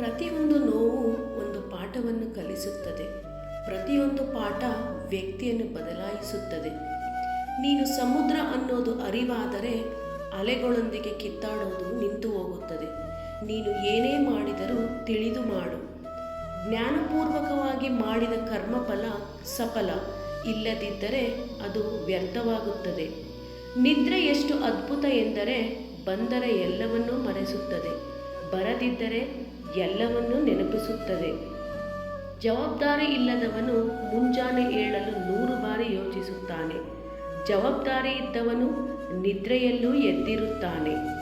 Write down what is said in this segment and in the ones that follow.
ಪ್ರತಿಯೊಂದು ನೋವು ಒಂದು ಪಾಠವನ್ನು ಕಲಿಸುತ್ತದೆ. ಪ್ರತಿಯೊಂದು ಪಾಠ ವ್ಯಕ್ತಿಯನ್ನು ಬದಲಾಯಿಸುತ್ತದೆ. ನೀನು ಸಮುದ್ರ ಅನ್ನೋದು ಅರಿವಾದರೆ ಅಲೆಗಳೊಂದಿಗೆ ಕಿತ್ತಾಡೋದು ನಿಂತು ಹೋಗುತ್ತದೆ. ನೀನು ಏನೇ ಮಾಡಿದರೂ ತಿಳಿದು ಮಾಡು. ಜ್ಞಾನಪೂರ್ವಕವಾಗಿ ಮಾಡಿದ ಕರ್ಮಫಲ ಸಫಲ, ಇಲ್ಲದಿದ್ದರೆ ಅದು ವ್ಯರ್ಥವಾಗುತ್ತದೆ. ನಿದ್ರೆ ಎಷ್ಟು ಅದ್ಭುತ ಎಂದರೆ ಬಂದರೆ ಎಲ್ಲವನ್ನೂ ಮರೆಸುತ್ತದೆ. ಬರದಿದ್ದರೆ ಎಲ್ಲವನ್ನೂ ನೆನಪಿಸುತ್ತದೆ. ಜವಾಬ್ದಾರಿ ಇಲ್ಲದವನು ಮುಂಜಾನೆ ಏಳಲು ನೂರು ಬಾರಿ ಯೋಚಿಸುತ್ತಾನೆ. ಜವಾಬ್ದಾರಿ ಇದ್ದವನು ನಿದ್ರೆಯಲ್ಲೂ ಎದ್ದಿರುತ್ತಾನೆ.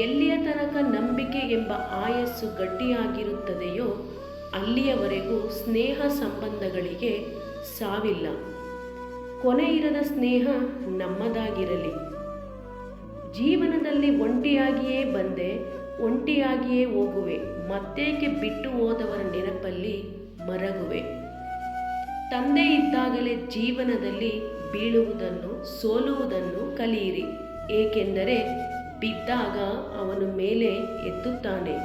ಎಲ್ಲಿಯ ತನಕ ನಂಬಿಕೆ ಎಂಬ ಆಯಸ್ಸು ಗಟ್ಟಿಯಾಗಿರುತ್ತದೆಯೋ ಅಲ್ಲಿಯವರೆಗೂ ಸ್ನೇಹ ಸಂಬಂಧಗಳಿಗೆ ಸಾವಿಲ್ಲ. ಕೊನೆಯಿರದ ಸ್ನೇಹ ನಮ್ಮದಾಗಿರಲಿ. ಜೀವನದಲ್ಲಿ ಒಂಟಿಯಾಗಿಯೇ ಬಂದೆ ಒಂಟಿಯಾಗಿಯೇ ಹೋಗುವೆ, ಮತ್ತೇಕೆ ಬಿಟ್ಟು ಹೋದವರ ನೆನಪಲ್ಲಿ ಮರಗುವೆ. ತಂದೆ ಇದ್ದಾಗಲೇ ಜೀವನದಲ್ಲಿ ಬೀಳುವುದನ್ನು, ಸೋಲುವುದನ್ನು ಕಲಿಯಿರಿ, ಏಕೆಂದರೆ ಬಿದ್ದಾಗ ಅವನು ಮೇಲೆ ಎತ್ತುತ್ತಾನೆ,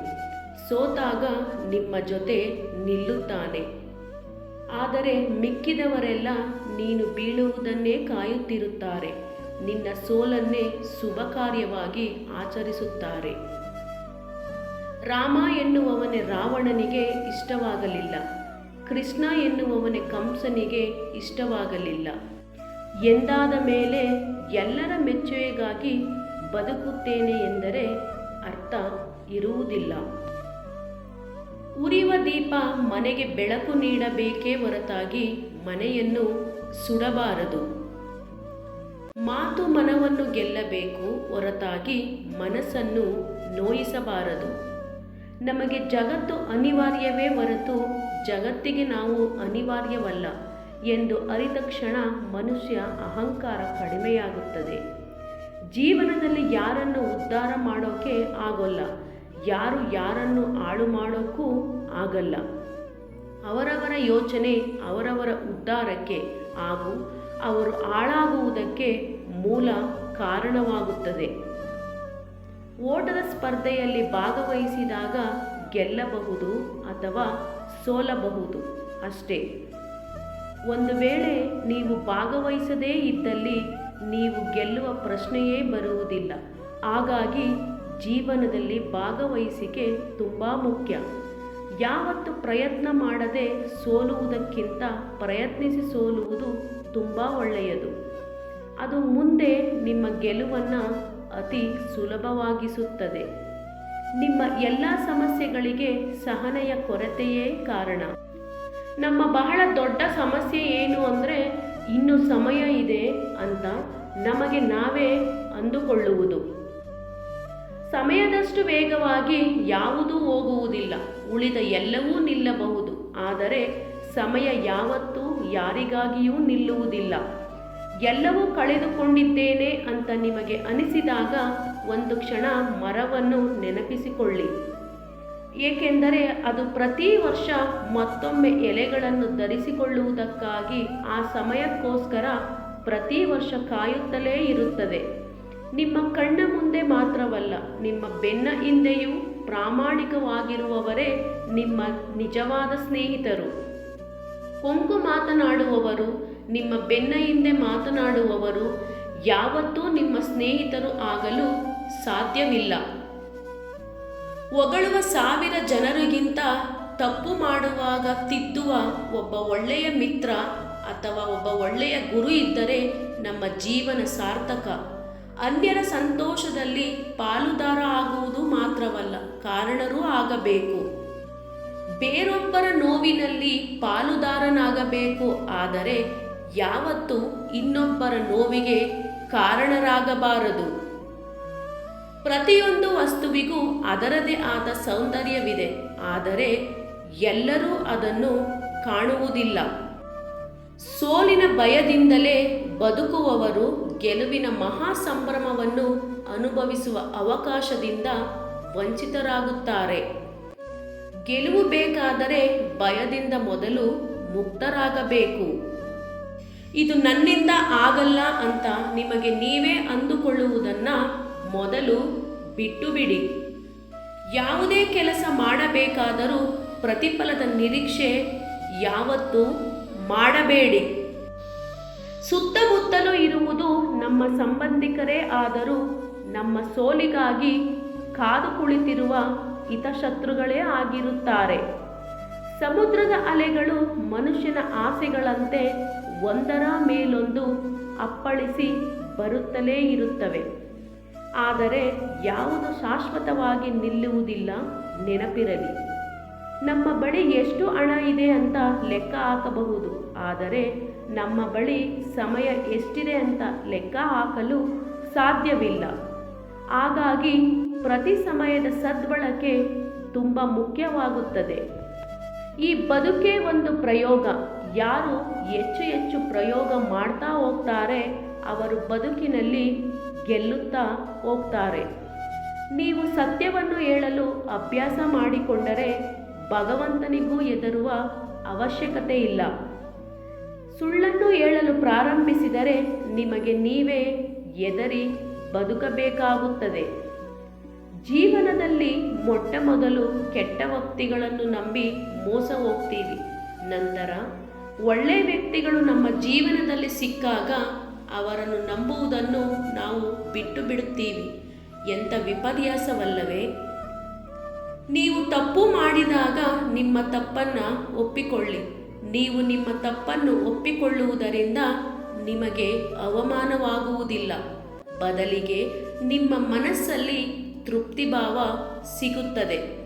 ಸೋತಾಗ ನಿಮ್ಮ ಜೊತೆ ನಿಲ್ಲುತ್ತಾನೆ. ಆದರೆ ಮಿಕ್ಕಿದವರೆಲ್ಲ ನೀನು ಬೀಳುವುದನ್ನೇ ಕಾಯುತ್ತಿರುತ್ತಾರೆ, ನಿನ್ನ ಸೋಲನ್ನೇ ಶುಭ ಕಾರ್ಯವಾಗಿ ಆಚರಿಸುತ್ತಾರೆ. ರಾಮ ಎನ್ನುವವನೇ ರಾವಣನಿಗೆ ಇಷ್ಟವಾಗಲಿಲ್ಲ. ಕೃಷ್ಣ ಎನ್ನುವವನೇ ಕಂಸನಿಗೆ ಇಷ್ಟವಾಗಲಿಲ್ಲ. ಎಂದಾದ ಮೇಲೆ ಎಲ್ಲರ ಮೆಚ್ಚುಗೆಗಾಗಿ ಬದುಕುತ್ತೇನೆ ಎಂದರೆ ಅರ್ಥ ಇರುವುದಿಲ್ಲ. ಉರಿಯುವ ದೀಪ ಮನೆಗೆ ಬೆಳಕು ನೀಡಬೇಕೇ ಹೊರತಾಗಿ ಮನೆಯನ್ನು ಸುಡಬಾರದು. ಮಾತು ಮನವನ್ನು ಗೆಲ್ಲಬೇಕು ಹೊರತಾಗಿ ಮನಸ್ಸನ್ನು ನೋಯಿಸಬಾರದು. ನಮಗೆ ಜಗತ್ತು ಅನಿವಾರ್ಯವೇ ಹೊರತು ಜಗತ್ತಿಗೆ ನಾವು ಅನಿವಾರ್ಯವಲ್ಲ ಎಂದು ಅರಿತ ಕ್ಷಣ ಮನುಷ್ಯ ಅಹಂಕಾರ ಕಡಿಮೆಯಾಗುತ್ತದೆ. ಜೀವನದಲ್ಲಿ ಯಾರನ್ನು ಉದ್ಧಾರ ಮಾಡೋಕೆ ಆಗೋಲ್ಲ, ಯಾರು ಯಾರನ್ನು ಹಾಳು ಮಾಡೋಕ್ಕೂ ಆಗಲ್ಲ. ಅವರವರ ಯೋಚನೆ, ಅವರವರ ಉದ್ಧಾರಕ್ಕೆ ಹಾಗೂ ಅವರು ಹಾಳಾಗುವುದಕ್ಕೆ ಮೂಲ ಕಾರಣವಾಗುತ್ತದೆ. ಓಟದ ಸ್ಪರ್ಧೆಯಲ್ಲಿ ಭಾಗವಹಿಸಿದಾಗ ಗೆಲ್ಲಬಹುದು ಅಥವಾ ಸೋಲಬಹುದು ಅಷ್ಟೇ. ಒಂದು ವೇಳೆ ನೀವು ಭಾಗವಹಿಸದೇ ಇದ್ದಲ್ಲಿ ನೀವು ಗೆಲ್ಲುವ ಪ್ರಶ್ನೆಯೇ ಬರುವುದಿಲ್ಲ. ಹಾಗಾಗಿ ಜೀವನದಲ್ಲಿ ಭಾಗವಹಿಸಿಕೆ ತುಂಬ ಮುಖ್ಯ. ಯಾವತ್ತು ಪ್ರಯತ್ನ ಮಾಡದೆ ಸೋಲುವುದಕ್ಕಿಂತ ಪ್ರಯತ್ನಿಸಿ ಸೋಲುವುದು ತುಂಬ ಒಳ್ಳೆಯದು. ಅದು ಮುಂದೆ ನಿಮ್ಮ ಗೆಲುವನ್ನು ಅತಿ ಸುಲಭವಾಗಿಸುತ್ತದೆ. ನಿಮ್ಮ ಎಲ್ಲ ಸಮಸ್ಯೆಗಳಿಗೆ ಸಹನೆಯ ಕೊರತೆಯೇ ಕಾರಣ. ನಮ್ಮ ಬಹಳ ದೊಡ್ಡ ಸಮಸ್ಯೆ ಏನು ಅಂದರೆ, ಇನ್ನು ಸಮಯ ಇದೆ ಅಂತ ನಮಗೆ ನಾವೇ ಅಂದುಕೊಳ್ಳುವುದು. ಸಮಯದಷ್ಟು ವೇಗವಾಗಿ ಯಾವುದೂ ಹೋಗುವುದಿಲ್ಲ, ಉಳಿದ ಎಲ್ಲವೂ ನಿಲ್ಲಬಹುದು. ಆದರೆ, ಸಮಯ ಯಾವತ್ತೂ ಯಾರಿಗಾಗಿಯೂ ನಿಲ್ಲುವುದಿಲ್ಲ. ಎಲ್ಲವೂ ಕಳೆದುಕೊಂಡಿದ್ದೇನೆ ಅಂತ ನಿಮಗೆ ಅನಿಸಿದಾಗ ಒಂದು ಕ್ಷಣ ಮರವನ್ನು ನೆನಪಿಸಿಕೊಳ್ಳಿ. ಏಕೆಂದರೆ ಅದು ಪ್ರತಿ ವರ್ಷ ಮತ್ತೊಮ್ಮೆ ಎಲೆಗಳನ್ನು ಧರಿಸಿಕೊಳ್ಳುವುದಕ್ಕಾಗಿ ಆ ಸಮಯಕ್ಕೋಸ್ಕರ ಪ್ರತಿ ವರ್ಷ ಕಾಯುತ್ತಲೇ ಇರುತ್ತದೆ. ನಿಮ್ಮ ಕಣ್ಣ ಮುಂದೆ ಮಾತ್ರವಲ್ಲ, ನಿಮ್ಮ ಬೆನ್ನ ಹಿಂದೆಯೂ ಪ್ರಾಮಾಣಿಕವಾಗಿರುವವರೇ ನಿಮ್ಮ ನಿಜವಾದ ಸ್ನೇಹಿತರು. ಕೊಂಕು ಮಾತನಾಡುವವರು ನಿಮ್ಮ ಬೆನ್ನ ಹಿಂದೆ ಮಾತನಾಡುವವರು ಯಾವತ್ತೂ ನಿಮ್ಮ ಸ್ನೇಹಿತರು ಆಗಲು ಸಾಧ್ಯವಿಲ್ಲ. ಒಗಳುವ ಸಾವಿರ ಜನರಿಗಿಂತ ತಪ್ಪು ಮಾಡುವಾಗ ತಿದ್ದುವ ಒಬ್ಬ ಒಳ್ಳೆಯ ಮಿತ್ರ ಅಥವಾ ಒಬ್ಬ ಒಳ್ಳೆಯ ಗುರು ಇದ್ದರೆ ನಮ್ಮ ಜೀವನ ಸಾರ್ಥಕ. ಅನ್ಯರ ಸಂತೋಷದಲ್ಲಿ ಪಾಲುದಾರ ಆಗುವುದು ಮಾತ್ರವಲ್ಲ, ಕಾರಣರೂ ಆಗಬೇಕು. ಬೇರೊಬ್ಬರ ನೋವಿನಲ್ಲಿ ಪಾಲುದಾರನಾಗಬೇಕು, ಆದರೆ ಯಾವತ್ತೂ ಇನ್ನೊಬ್ಬರ ನೋವಿಗೆ ಕಾರಣರಾಗಬಾರದು. ಪ್ರತಿಯೊಂದು ವಸ್ತುವಿಗೂ ಅದರದೇ ಆದ ಸೌಂದರ್ಯವಿದೆ, ಆದರೆ ಎಲ್ಲರೂ ಅದನ್ನು ಕಾಣುವುದಿಲ್ಲ. ಸೋಲಿನ ಭಯದಿಂದಲೇ ಬದುಕುವವರು ಗೆಲುವಿನ ಮಹಾ ಸಂಭ್ರಮವನ್ನು ಅನುಭವಿಸುವ ಅವಕಾಶದಿಂದ ವಂಚಿತರಾಗುತ್ತಾರೆ. ಗೆಲುವು ಬೇಕಾದರೆ ಭಯದಿಂದ ಮೊದಲು ಮುಕ್ತರಾಗಬೇಕು. ಇದು ನನ್ನಿಂದ ಆಗಲ್ಲ ಅಂತ ನಿಮಗೆ ನೀವೇ ಅಂದುಕೊಳ್ಳುವುದನ್ನು ಮೊದಲು ಬಿಟ್ಟು ಬಿಡಿ ಯಾವುದೇ ಕೆಲಸ ಮಾಡಬೇಕಾದರೂ ಪ್ರತಿಫಲದ ನಿರೀಕ್ಷೆ ಯಾವತ್ತೂ ಮಾಡಬೇಡಿ. ಸುತ್ತಮುತ್ತಲೂ ಇರುವುದು ನಮ್ಮ ಸಂಬಂಧಿಕರೇ ಆದರೂ ನಮ್ಮ ಸೋಲಿಗಾಗಿ ಕಾದು ಕುಳಿತಿರುವ ಹಿತಶತ್ರುಗಳೇ ಆಗಿರುತ್ತಾರೆ. ಸಮುದ್ರದ ಅಲೆಗಳು ಮನುಷ್ಯನ ಆಸೆಗಳಂತೆ ಒಂದರ ಮೇಲೊಂದು ಅಪ್ಪಳಿಸಿ ಬರುತ್ತಲೇ ಇರುತ್ತವೆ. ಆದರೆ ಯಾವುದು ಶಾಶ್ವತವಾಗಿ ನಿಲ್ಲುವುದಿಲ್ಲ ನೆನಪಿರಲಿ. ನಮ್ಮ ಬಳಿ ಎಷ್ಟು ಹಣ ಇದೆ ಅಂತ ಲೆಕ್ಕ ಹಾಕಬಹುದು. ಆದರೆ ನಮ್ಮ ಬಳಿ ಸಮಯ ಎಷ್ಟಿದೆ ಅಂತ ಲೆಕ್ಕ ಹಾಕಲು ಸಾಧ್ಯವಿಲ್ಲ. ಹಾಗಾಗಿ ಪ್ರತಿ ಸಮಯದ ಸದ್ಬಳಕೆ ತುಂಬ ಮುಖ್ಯವಾಗುತ್ತದೆ. ಈ ಬದುಕೇ ಒಂದು ಪ್ರಯೋಗ. ಯಾರು ಹೆಚ್ಚು ಹೆಚ್ಚು ಪ್ರಯೋಗ ಮಾಡ್ತಾ ಹೋಗ್ತಾರೆ, ಅವರು ಬದುಕಿನಲ್ಲಿ ಗೆಲ್ಲುತ್ತಾ ಹೋಗ್ತಾರೆ. ನೀವು ಸತ್ಯವನ್ನು ಹೇಳಲು ಅಭ್ಯಾಸ ಮಾಡಿಕೊಂಡರೆ ಭಗವಂತನಿಗೂ ಹೆದರುವ ಅವಶ್ಯಕತೆ ಇಲ್ಲ. ಸುಳ್ಳನ್ನು ಹೇಳಲು ಪ್ರಾರಂಭಿಸಿದರೆ ನಿಮಗೆ ನೀವೇ ಎದರಿ ಬದುಕಬೇಕಾಗುತ್ತದೆ. ಜೀವನದಲ್ಲಿ ಮೊಟ್ಟ ಮೊದಲು ಕೆಟ್ಟ ವ್ಯಕ್ತಿಗಳನ್ನು ನಂಬಿ ಮೋಸ ಹೋಗ್ತೀವಿ ನಂತರ ಒಳ್ಳೆ ವ್ಯಕ್ತಿಗಳು ನಮ್ಮ ಜೀವನದಲ್ಲಿ ಸಿಕ್ಕಾಗ ಅವರನ್ನು ನಂಬುವುದನ್ನು ನಾವು ಬಿಟ್ಟು ಬಿಡುತ್ತೀವಿ. ಎಂಥ ವಿಪರ್ಯಾಸವಲ್ಲವೇ? ನೀವು ತಪ್ಪು ಮಾಡಿದಾಗ ನಿಮ್ಮ ತಪ್ಪನ್ನು ಒಪ್ಪಿಕೊಳ್ಳಿ. ನೀವು ನಿಮ್ಮ ತಪ್ಪನ್ನು ಒಪ್ಪಿಕೊಳ್ಳುವುದರಿಂದ ನಿಮಗೆ ಅವಮಾನವಾಗುವುದಿಲ್ಲ. ಬದಲಿಗೆ ನಿಮ್ಮ ಮನಸ್ಸಲ್ಲಿ ತೃಪ್ತಿಭಾವ ಸಿಗುತ್ತದೆ.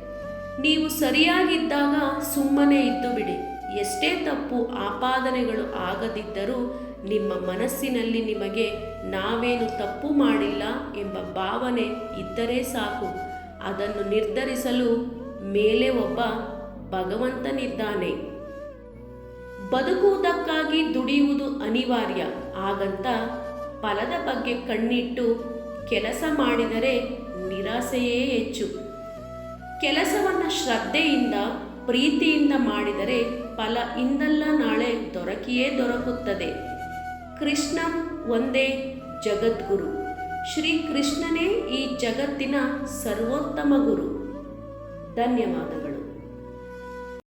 ನೀವು ಸರಿಯಾಗಿದ್ದಾಗ ಸುಮ್ಮನೆ ಇದ್ದು ಬಿಡಿ. ಎಷ್ಟೇ ತಪ್ಪು ಆಪಾದನೆಗಳು ಆಗದಿದ್ದರೂ ನಿಮ್ಮ ಮನಸ್ಸಿನಲ್ಲಿ ನಿಮಗೆ ನಾವೇನು ತಪ್ಪು ಮಾಡಿಲ್ಲ ಎಂಬ ಭಾವನೆ ಇದ್ದರೆ ಸಾಕು. ಅದನ್ನು ನಿರ್ಧರಿಸಲು ಮೇಲೆ ಒಬ್ಬ ಭಗವಂತನಿದ್ದಾನೆ. ಬದುಕುವುದಕ್ಕಾಗಿ ದುಡಿಯುವುದು ಅನಿವಾರ್ಯ. ಹಾಗಂತ ಫಲದ ಬಗ್ಗೆ ಕಣ್ಣಿಟ್ಟು ಕೆಲಸ ಮಾಡಿದರೆ ನಿರಾಸೆಯೇ ಹೆಚ್ಚು. ಕೆಲಸವನ್ನು ಶ್ರದ್ಧೆಯಿಂದ ಪ್ರೀತಿಯಿಂದ ಮಾಡಿದರೆ ಫಲ ಇಂದಲ್ಲ ನಾಳೆ ದೊರಕಿಯೇ ದೊರಕುತ್ತದೆ. ಕೃಷ್ಣ ಒಂದೇ ಜಗದ್ಗುರು. ಶ್ರೀ ಕೃಷ್ಣನೇ ಈ ಜಗತ್ತಿನ ಸರ್ವೋತ್ತಮ ಗುರು. ಧನ್ಯವಾದಗಳು.